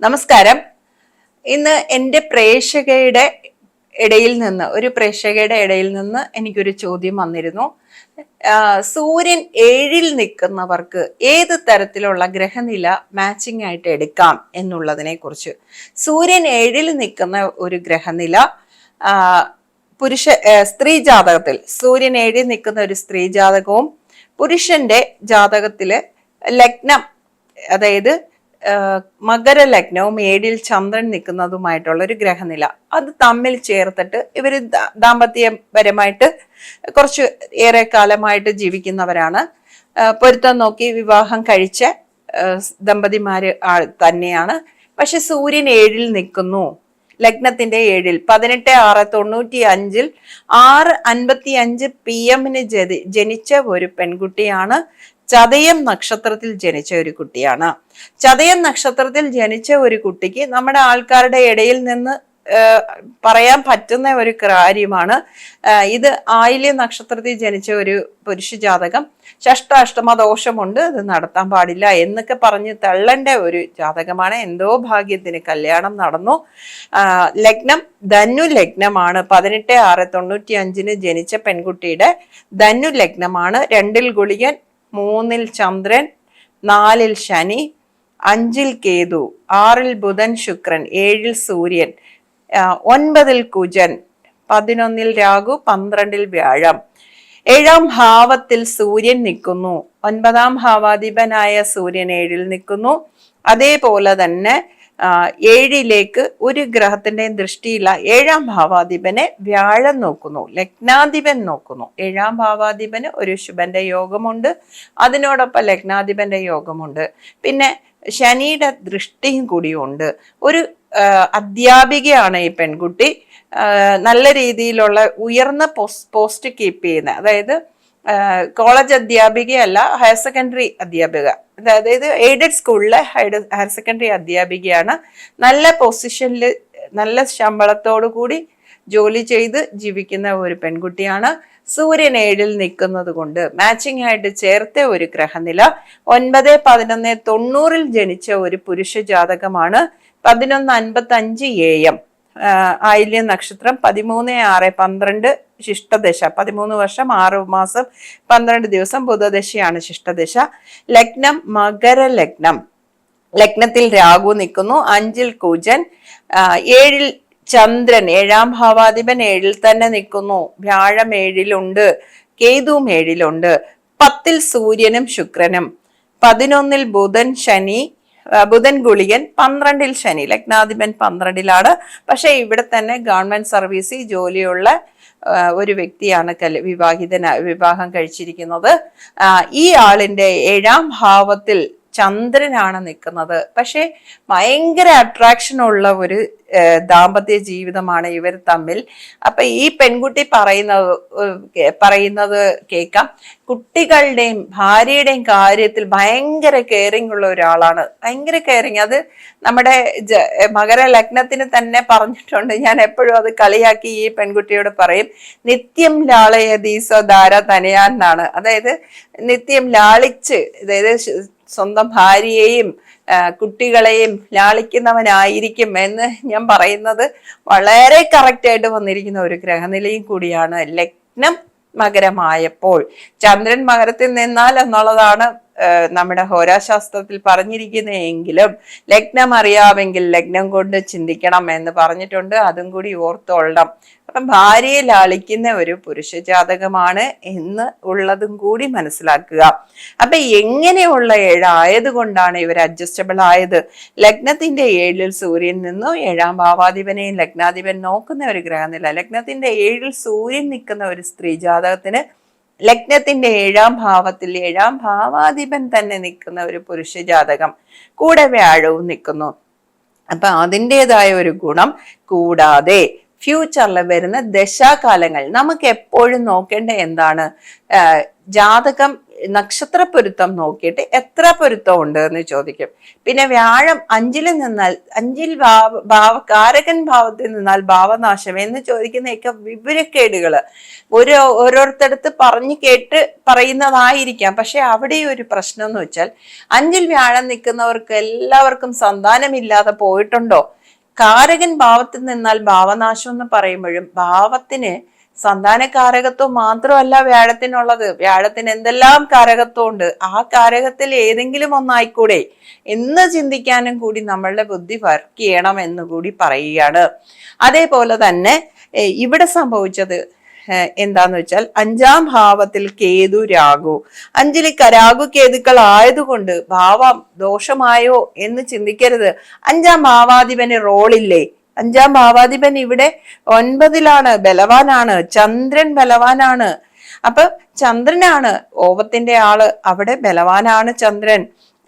നമസ്കാരം. ഇന്ന് എന്റെ പ്രേക്ഷകയുടെ ഇടയിൽ നിന്ന് ഒരു പ്രേക്ഷകയുടെ ഇടയിൽ നിന്ന് എനിക്കൊരു ചോദ്യം വന്നിരുന്നു. സൂര്യൻ ഏഴിൽ നിൽക്കുന്നവർക്ക് ഏത് തരത്തിലുള്ള ഗ്രഹനില മാച്ചിങ് ആയിട്ട് എടുക്കാം എന്നുള്ളതിനെ കുറിച്ച് സൂര്യൻ ഏഴിൽ നിൽക്കുന്ന ഒരു ഗ്രഹനില പുരുഷ സ്ത്രീ ജാതകത്തിൽ സൂര്യൻ ഏഴിൽ നിൽക്കുന്ന ഒരു സ്ത്രീ ജാതകവും പുരുഷന്റെ ജാതകത്തിൽ ലഗ്നം അതായത് മകര ലഗ്നവും ഏഴിൽ ചന്ദ്രൻ നിൽക്കുന്നതുമായിട്ടുള്ള ഒരു ഗ്രഹനില. അത് തമ്മിൽ ചേർത്തിട്ട് ഇവർ ദാമ്പത്യപരമായിട്ട് കുറച്ച് ഏറെ കാലമായിട്ട് ജീവിക്കുന്നവരാണ്. പൊരുത്തം നോക്കി വിവാഹം കഴിച്ച ദമ്പതിമാര് തന്നെയാണ്. പക്ഷെ സൂര്യൻ ഏഴിൽ നിൽക്കുന്നു. ലഗ്നത്തിന്റെ ഏഴിൽ. പതിനെട്ട് ആറ് തൊണ്ണൂറ്റി അഞ്ചിൽ ആറ് അൻപത്തി അഞ്ച് പി എമ്മിന് ജനിച്ച ഒരു പെൺകുട്ടിയാണ് ചതയം നക്ഷത്രത്തിൽ ജനിച്ച ഒരു കുട്ടിയാണ്. ചതയം നക്ഷത്രത്തിൽ ജനിച്ച ഒരു കുട്ടിക്ക് നമ്മുടെ ആൾക്കാരുടെ ഇടയിൽ നിന്ന് പറയാൻ പറ്റുന്ന ഒരു കാര്യമാണ്. ഇത് ആയില്യ നക്ഷത്രത്തിൽ ജനിച്ച ഒരു പുരുഷ ജാതകം. ഷഷ്ടാഷ്ടമ ദോഷമുണ്ട് ഇത് നടത്താൻ പാടില്ല എന്നൊക്കെ പറഞ്ഞ് തള്ളേണ്ട ഒരു ജാതകമാണ്. എന്തോ ഭാഗ്യത്തിന് കല്യാണം നടന്നു. ലഗ്നം ധനു ലഗ്നമാണ്. പതിനെട്ട് ആറ് തൊണ്ണൂറ്റി അഞ്ചിന് ജനിച്ച പെൺകുട്ടിയുടെ ധനു ലഗ്നമാണ്. രണ്ടിൽ ഗുളികൻ മൂന്നിൽ ചന്ദ്രൻ നാലിൽ ശനി അഞ്ചിൽ കേതു ആറിൽ ബുധൻ ശുക്രൻ ഏഴിൽ സൂര്യൻ ഒൻപതിൽ കുജൻ പതിനൊന്നിൽ രാഹു പന്ത്രണ്ടിൽ വ്യാഴം. ഏഴാം ഭാവത്തിൽ സൂര്യൻ നിൽക്കുന്നു. ഒൻപതാം ഭാവാധിപനായ സൂര്യൻ ഏഴിൽ നിൽക്കുന്നു. അതേപോലെ തന്നെ ഏഴിലേക്ക് ഒരു ഗ്രഹത്തിന്റെയും ദൃഷ്ടിയില്ല. ഏഴാം ഭാവാധിപനെ വ്യാഴം നോക്കുന്നു ലഗ്നാധിപൻ നോക്കുന്നു. ഏഴാം ഭാവാധിപന് ഒരു ശുഭന്റെ യോഗമുണ്ട്. അതിനോടൊപ്പം ലഗ്നാധിപന്റെ യോഗമുണ്ട്. പിന്നെ ശനിയുടെ ദൃഷ്ടിയും കൂടിയുണ്ട് ഒരു അധ്യാപികയാണ് ഈ പെൺകുട്ടി. നല്ല രീതിയിലുള്ള ഉയർന്ന പോസ്റ്റ് പോസ്റ്റ് കീപ്പ് ചെയ്യുന്ന അതായത് കോളേജ് അധ്യാപികയല്ല ഹയർ സെക്കൻഡറി അധ്യാപിക. അതായത് എയ്ഡഡ് സ്കൂളിലെ ഹയർ സെക്കൻഡറി അധ്യാപികയാണ്. നല്ല പൊസിഷനിൽ നല്ല ശമ്പളത്തോടു കൂടി ജോലി ചെയ്ത് ജീവിക്കുന്ന ഒരു പെൺകുട്ടിയാണ്. സൂര്യൻ ഏഴിൽ നിൽക്കുന്നത് കൊണ്ട് മാച്ചിങ് ആയിട്ട് ചേർത്ത ഒരു ഗ്രഹനില. ഒൻപത് പതിനൊന്ന് തൊണ്ണൂറിൽ ജനിച്ച ഒരു പുരുഷ ജാതകമാണ് പതിനൊന്ന് അൻപത്തി അഞ്ച് എ എം. ആയില്യ നക്ഷത്രം പതിമൂന്ന് ആറ് പന്ത്രണ്ട് ശിഷ്ടദശ. പതിമൂന്ന് വർഷം ആറ് മാസം പന്ത്രണ്ട് ദിവസം ബുധദശയാണ് ശിഷ്ടദശ. ലഗ്നം മകര ലഗ്നം. ലഗ്നത്തിൽ രാഹു നിൽക്കുന്നു. അഞ്ചിൽ കൂജൻ. ഏഴിൽ ചന്ദ്രൻ. ഏഴാം ഭാവാധിപൻ ഏഴിൽ തന്നെ നിൽക്കുന്നു. വ്യാഴം ഏഴിലുണ്ട്. കേതുവും ഏഴിലുണ്ട്. പത്തിൽ സൂര്യനും ശുക്രനും. പതിനൊന്നിൽ ബുധൻ ശനി. ബുധൻ ഗുളികൻ പന്ത്രണ്ടിൽ ശനി ലഗ്നാധിപൻ പന്ത്രണ്ടിലാണ്. പക്ഷെ ഇവിടെ തന്നെ ഗവൺമെന്റ് സർവീസിൽ ജോലിയുള്ള ഒരു വ്യക്തിയാണ് കൽ വിവാഹിതന വിവാഹം കഴിച്ചിരിക്കുന്നത്. ഈ ആളിന്റെ ഏഴാം ഭാവത്തിൽ ചന്ദ്രനാണ് നിൽക്കുന്നത്. പക്ഷേ ഭയങ്കര അട്രാക്ഷൻ ഉള്ള ഒരു ദാമ്പത്യ ജീവിതമാണ് ഇവർ തമ്മിൽ. അപ്പൊ ഈ പെൺകുട്ടി പറയുന്നത് പറയുന്നത് കേൾക്കാം. കുട്ടികളുടെയും ഭാര്യയുടെയും കാര്യത്തിൽ ഭയങ്കര കെയറിങ് ഉള്ള ഒരാളാണ്. ഭയങ്കര കെയറിങ് അത് നമ്മുടെ മകര ലഗ്നത്തിന് തന്നെ പറഞ്ഞിട്ടുണ്ട്. ഞാൻ എപ്പോഴും അത് കളിയാക്കി ഈ പെൺകുട്ടിയോട് പറയും. നിത്യം ലാളയതീസോ ധാര തനയാന്നാണ് അതായത് നിത്യം ലാളിച്ച് അതായത് സ്വന്തം ഭാര്യയെയും കുട്ടികളെയും ലാളിക്കുന്നവനായിരിക്കും എന്ന് ഞാൻ പറയുന്നത് വളരെ കറക്റ്റായിട്ട് വന്നിരിക്കുന്ന ഒരു ഗ്രഹനിലയും കൂടിയാണ്. ലഗ്നം മകരമായപ്പോൾ ചന്ദ്രൻ മകരത്തിൽ നിന്നാൽ എന്നുള്ളതാണ് നമ്മുടെ ഹോരാശാസ്ത്രത്തിൽ പറഞ്ഞിരിക്കുന്നതെങ്കിലും ലഗ്നം അറിയാമെങ്കിൽ ലഗ്നം കൊണ്ട് ചിന്തിക്കണം എന്ന് പറഞ്ഞിട്ടുണ്ട്. അതും കൂടി ഓർത്തോളണം. അപ്പം ഭാര്യയെ ലാളിക്കുന്ന ഒരു പുരുഷ ജാതകമാണ് എന്ന് ഉള്ളതും കൂടി മനസ്സിലാക്കുക. അപ്പൊ എങ്ങനെയുള്ള ഏഴായത് കൊണ്ടാണ് ഇവർ അഡ്ജസ്റ്റബിൾ ആയത്? ലഗ്നത്തിന്റെ ഏഴിൽ സൂര്യൻ നിന്നോ. ഏഴാം ഭാവാധിപനെയും ലഗ്നാധിപൻ നോക്കുന്ന ഒരു ഗ്രഹനില. ലഗ്നത്തിന്റെ ഏഴിൽ സൂര്യൻ നിൽക്കുന്ന ഒരു സ്ത്രീ ജാതകത്തിന് ലഗ്നത്തിന്റെ ഏഴാം ഭാവത്തിൽ ഏഴാം ഭാവാധിപൻ തന്നെ നിൽക്കുന്ന ഒരു പുരുഷ ജാതകം കൂടെ വ്യാഴവും നിൽക്കുന്നു. അപ്പൊ അതിന്റെതായ ഒരു ഗുണം കൂടാതെ ഫ്യൂച്ചറിൽ വരുന്ന ദശാകാലങ്ങൾ. നമുക്ക് എപ്പോഴും നോക്കേണ്ട എന്താണ്? ജാതകം നക്ഷത്ര പൊരുത്തം നോക്കിയിട്ട് എത്ര പൊരുത്തം ഉണ്ട് എന്ന് ചോദിക്കും. പിന്നെ വ്യാഴം അഞ്ചിൽ നിന്നാൽ അഞ്ചിൽ ഭാവ ഭാവ കാരകൻ ഭാവത്തിൽ നിന്നാൽ ഭാവനാശം എന്ന് ചോദിക്കുന്നതൊക്കെ വിവരക്കേടുകൾ ഒരു ഓരോരുത്തടുത്ത് പറഞ്ഞു കേട്ട് പറയുന്നതായിരിക്കാം. പക്ഷെ അവിടെ ഒരു പ്രശ്നം എന്ന് വെച്ചാൽ അഞ്ചിൽ വ്യാഴം നിൽക്കുന്നവർക്ക് എല്ലാവർക്കും സന്താനമില്ലാതെ പോയിട്ടുണ്ടോ? കാരകൻ ഭാവത്തിൽ നിന്നാൽ ഭാവനാശം എന്ന് പറയുമ്പോഴും ഭാവത്തിന് സന്താന കാരകത്വം മാത്രമല്ല വ്യാഴത്തിനുള്ളത്. വ്യാഴത്തിന് എന്തെല്ലാം കാരകത്വം ഉണ്ട് ആ കാരകത്തിൽ ഏതെങ്കിലും ഒന്നായിക്കൂടെ? എന്ന് ചിന്തിക്കാനും കൂടി നമ്മളുടെ ബുദ്ധി വർക്ക് ചെയ്യണം എന്ന് കൂടി പറയുകയാണ്. അതേപോലെ തന്നെ ഇവിടെ സംഭവിച്ചത് എന്താന്ന് വെച്ചാൽ അഞ്ചാം ഭാവത്തിൽ കേതു രാഗു. അഞ്ചിൽ കരാഗു കേതുക്കൾ ആയതുകൊണ്ട് ഭാവം ദോഷമായോ എന്ന് ചിന്തിക്കരുത്. അഞ്ചാം ഭാവാധിപന് റോളില്ലേ? അഞ്ചാം ഭാവാധിപൻ ഇവിടെ ഒൻപതിലാണ് ബലവാനാണ് ചന്ദ്രൻ ബലവാനാണ്. അപ്പൊ ചന്ദ്രനാണ് ഓവത്തിന്റെ ആൾ അവിടെ ബലവാനാണ് ചന്ദ്രൻ.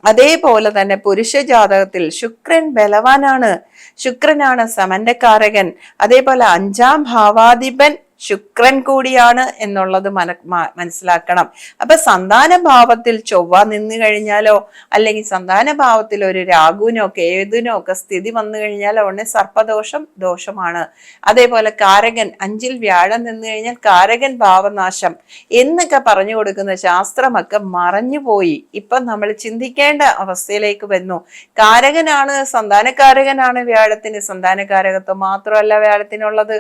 അതേപോലെ തന്നെ പുരുഷ ജാതകത്തിൽ ശുക്രൻ ബലവാനാണ്. ശുക്രനാണ് സമന്റെ കാരകൻ അതേപോലെ അഞ്ചാം ഭാവാധിപൻ ശുക്രൻ കൂടിയാണ് എന്നുള്ളത് മന മനസ്സിലാക്കണം. അപ്പൊ സന്താന ഭാവത്തിൽ ചൊവ്വ നിന്ന് കഴിഞ്ഞാലോ അല്ലെങ്കിൽ സന്താന ഭാവത്തിൽ ഒരു രാഹുവിനോ കേതുവിനോ ഒക്കെ സ്ഥിതി വന്നു കഴിഞ്ഞാലോ ഉടനെ സർപ്പദോഷം ദോഷമാണ്. അതേപോലെ കാരകൻ അഞ്ചിൽ വ്യാഴം നിന്ന് കഴിഞ്ഞാൽ കാരകൻ ഭാവനാശം എന്നൊക്കെ പറഞ്ഞു കൊടുക്കുന്ന ശാസ്ത്രമൊക്കെ മറഞ്ഞുപോയി ഇപ്പൊ നമ്മൾ ചിന്തിക്കേണ്ട അവസ്ഥയിലേക്ക് വന്നു. കാരകനാണ് സന്താനകാരകനാണ് വ്യാഴത്തിന്. സന്താനകാരകത്വം മാത്രമല്ല വ്യാഴത്തിനുള്ളത്.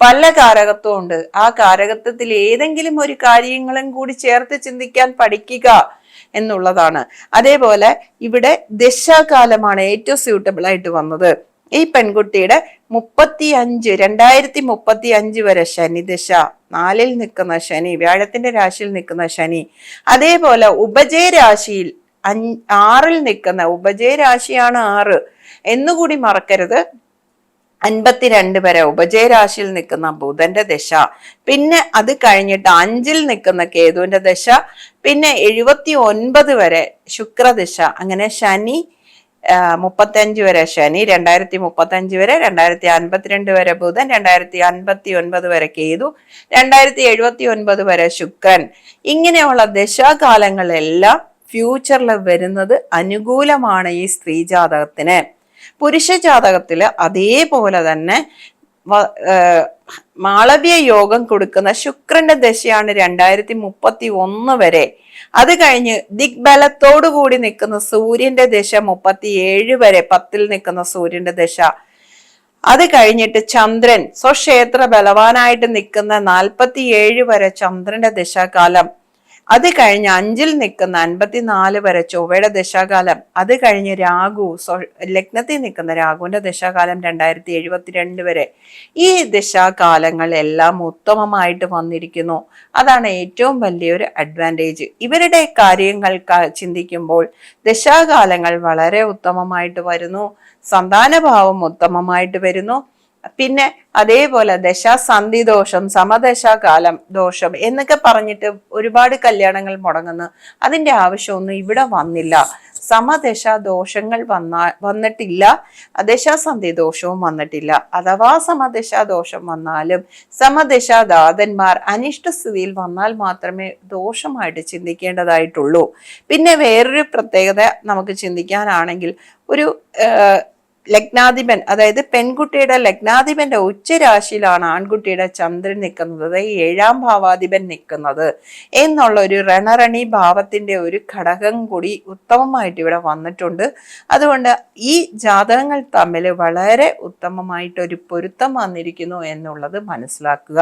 പല കാരകത്വം ഉണ്ട്. ആ കാരകത്വത്തിൽ ഏതെങ്കിലും ഒരു കാര്യങ്ങളും കൂടി ചേർത്ത് ചിന്തിക്കാൻ പഠിക്കുക എന്നുള്ളതാണ്. അതേപോലെ ഇവിടെ ദശാകാലമാണ് ഏറ്റവും സ്യൂട്ടബിൾ ആയിട്ട് വന്നത്. ഈ പെൺകുട്ടിയുടെ മുപ്പത്തി അഞ്ച് രണ്ടായിരത്തി മുപ്പത്തി അഞ്ച് വരെ ശനി ദശ. നാലിൽ നിൽക്കുന്ന ശനി വ്യാഴത്തിന്റെ രാശിയിൽ നിൽക്കുന്ന ശനി. അതേപോലെ ഉപജയ രാശിയിൽ അഞ്ച് ആറിൽ നിൽക്കുന്ന ഉപജയ രാശിയാണ് ആറ്. എന്നുകൂടി മറക്കരുത്. അൻപത്തിരണ്ട് വരെ ഉപജയരാശിയിൽ നിൽക്കുന്ന ബുധന്റെ ദശ. പിന്നെ അത് കഴിഞ്ഞിട്ട് അഞ്ചിൽ നിൽക്കുന്ന കേതുവിന്റെ ദശ. പിന്നെ എഴുപത്തി ഒൻപത് വരെ ശുക്രദശ. അങ്ങനെ ശനി മുപ്പത്തഞ്ച് വരെ ശനി രണ്ടായിരത്തി മുപ്പത്തഞ്ച് വരെ രണ്ടായിരത്തി അൻപത്തിരണ്ട് വരെ ബുധൻ രണ്ടായിരത്തി അൻപത്തി ഒൻപത് വരെ കേതു രണ്ടായിരത്തി എഴുപത്തി ഒൻപത് വരെ ശുക്രൻ. ഇങ്ങനെയുള്ള ദശാകാലങ്ങളെല്ലാം ഫ്യൂച്ചറിൽ വരുന്നത് അനുകൂലമാണ് ഈ സ്ത്രീ ജാതകത്തിന് പുരുഷ ജാതകത്തിൽ അതേപോലെ തന്നെ മാളവ്യ യോഗം കൊടുക്കുന്ന ശുക്രന്റെ ദശയാണ് രണ്ടായിരത്തി മുപ്പത്തി ഒന്ന് വരെ. അത് കഴിഞ്ഞ് ദിഗ്ബലത്തോടു കൂടി നിൽക്കുന്ന സൂര്യന്റെ ദശ മുപ്പത്തി ഏഴ് വരെ പത്തിൽ നിൽക്കുന്ന സൂര്യന്റെ ദശ. അത് കഴിഞ്ഞിട്ട് ചന്ദ്രൻ സ്വക്ഷേത്ര ബലവാനായിട്ട് നിൽക്കുന്ന നാൽപ്പത്തി ഏഴ് വരെ ചന്ദ്രന്റെ ദശാകാലം. അത് കഴിഞ്ഞ് അഞ്ചിൽ നിൽക്കുന്ന അൻപത്തിനാല് വരെ ചൊവ്വയുടെ ദശാകാലം അത് കഴിഞ്ഞ് രാഹു ലഗ്നത്തിൽ നിൽക്കുന്ന രാഹുവിന്റെ ദശാകാലം രണ്ടായിരത്തി എഴുപത്തിരണ്ട് വരെ. ഈ ദശാകാലങ്ങളെല്ലാം ഉത്തമമായിട്ട് വന്നിരിക്കുന്നു. അതാണ് ഏറ്റവും വലിയൊരു അഡ്വാന്റേജ് ഇവരുടെ കാര്യങ്ങൾ ചിന്തിക്കുമ്പോൾ ദശാകാലങ്ങൾ വളരെ ഉത്തമമായിട്ട് വരുന്നു. സന്താനഭാവം ഉത്തമമായിട്ട് വരുന്നു. പിന്നെ അതേപോലെ ദശാസന്ധി ദോഷം സമദശാകാലം ദോഷം എന്നൊക്കെ പറഞ്ഞിട്ട് ഒരുപാട് കല്യാണങ്ങൾ മുടങ്ങുന്നു. അതിന്റെ ആവശ്യമൊന്നും ഇവിടെ വന്നില്ല. സമദശ ദോഷങ്ങൾ വന്ന വന്നിട്ടില്ല. ദശാസന്ധി ദോഷവും വന്നിട്ടില്ല. അഥവാ സമദശ ദോഷം വന്നാലും സമദശാദാതന്മാർ അനിഷ്ടസ്ഥിതിയിൽ വന്നാൽ മാത്രമേ ദോഷമായിട്ട് ചിന്തിക്കേണ്ടതായിട്ടുള്ളൂ. പിന്നെ വേറൊരു പ്രത്യേകത നമുക്ക് ചിന്തിക്കാനാണെങ്കിൽ ഒരു ലഗ്നാധിപൻ അതായത് പെൺകുട്ടിയുടെ ലഗ്നാധിപന്റെ ഉച്ചരാശിയിലാണ് ആൺകുട്ടിയുടെ ചന്ദ്രൻ നിൽക്കുന്നത് അതായത് ഏഴാം ഭാവാധിപൻ നിൽക്കുന്നത് എന്നുള്ള ഒരു രണരണി ഭാവത്തിന്റെ ഒരു ഘടകം കൂടി ഉത്തമമായിട്ട് ഇവിടെ വന്നിട്ടുണ്ട്. അതുകൊണ്ട് ഈ ജാതകങ്ങൾ തമ്മിൽ വളരെ ഉത്തമമായിട്ട് ഒരു പൊരുത്തം വന്നിരിക്കുന്നു എന്നുള്ളത് മനസ്സിലാക്കുക.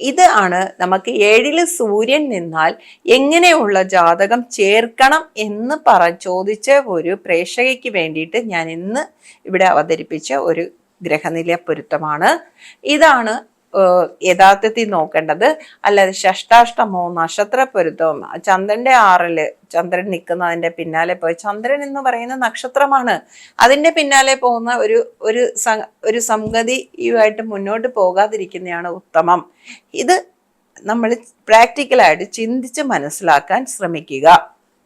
ഇതാണ് നമുക്ക് ഏഴിൽ സൂര്യൻ നിന്നാൽ എങ്ങനെയുള്ള ജാതകം ചേർക്കണം എന്ന് പറ ചോദിച്ച ഒരു പ്രേക്ഷകയ്ക്ക് വേണ്ടിയിട്ട് ഞാൻ ഇന്ന് ഇവിടെ അവതരിപ്പിച്ച ഒരു ഗ്രഹനില പൊരുത്തമാണ്. ഇതാണ് യഥാർത്ഥത്തിൽ നോക്കേണ്ടത് അല്ലാതെ ഷഷ്ടാഷ്ടമോ നക്ഷത്ര പൊരുത്തോ ചന്ദ്രന്റെ ആറിൽ ചന്ദ്രൻ നിൽക്കുന്നതിന്റെ പിന്നാലെ പോയി. ചന്ദ്രൻ എന്ന് പറയുന്ന നക്ഷത്രമാണ്. അതിന്റെ പിന്നാലെ പോകുന്ന ഒരു ഒരു ഒരു സംഗതിയുമായിട്ട് മുന്നോട്ട് പോകാതിരിക്കുന്നതാണ് ഉത്തമം. ഇത് നമ്മൾ പ്രാക്ടിക്കലായിട്ട് ചിന്തിച്ച് മനസ്സിലാക്കാൻ ശ്രമിക്കുക.